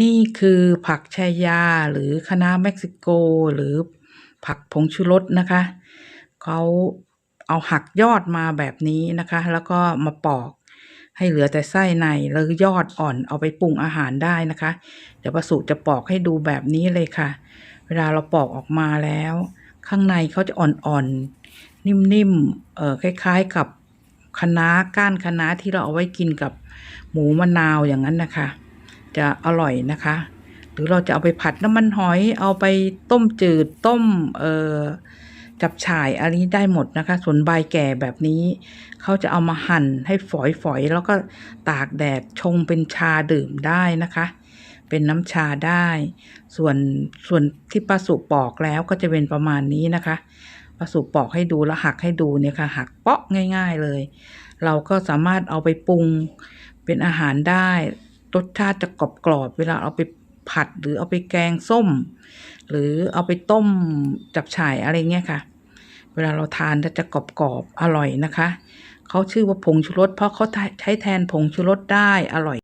นี่คือผักชายาหรือคะน้าเม็กซิโก หรือผักผงชูรสนะคะเขาเอาหักยอดมาแบบนี้นะคะ แล้วก็มาปอกให้เหลือแต่ไส้ในแล้วยอดอ่อนเอาไปปรุงอาหารได้นะคะ เดี๋ยวประสุจะปอกให้ดูแบบนี้เลยค่ะ เวลาเราปอกออกมาแล้ว ข้างในเขาจะอ่อนๆนิ่มๆเออคล้ายๆกับคะน้าก้านคะน้าที่เราเอาไว้กินกับหมูมะนาวอย่างนั้นนะคะ จะอร่อยนะคะ หรือเราจะเอาไปผัดน้ำมันหอยเอาไปต้มจืดต้มเอ่อจับฉ่ายอันนี้ได้หมดนะคะ ส่วนใบแก่แบบนี้ เขาจะเอามาหั่นให้ฝอยๆ แล้วก็ตากแดดชงเป็นชาดื่มได้นะคะ เป็นน้ำชาได้ ส่วนส่วนที่ป้าสุปอกแล้วก็จะเป็นประมาณนี้นะคะป้าสุปอกให้ดูแล้วหักให้ดูเนี่ยค่ะหักเปาะง่าย ๆเลย เราก็สามารถเอาไปปรุงเป็นอาหารได้ รสชาติจะกรอบกรอบเวลาเอาไปผัดหรือเอาไปแกงส้ม หรือเอาไปต้มจับฉ่ายอะไรเงี้ยค่ะ เวลาเราทานจะกรอบกรอบอร่อยนะคะเขาชื่อว่าผงชูรสเพราะเขาใช้แทนผงชูรสได้อร่อย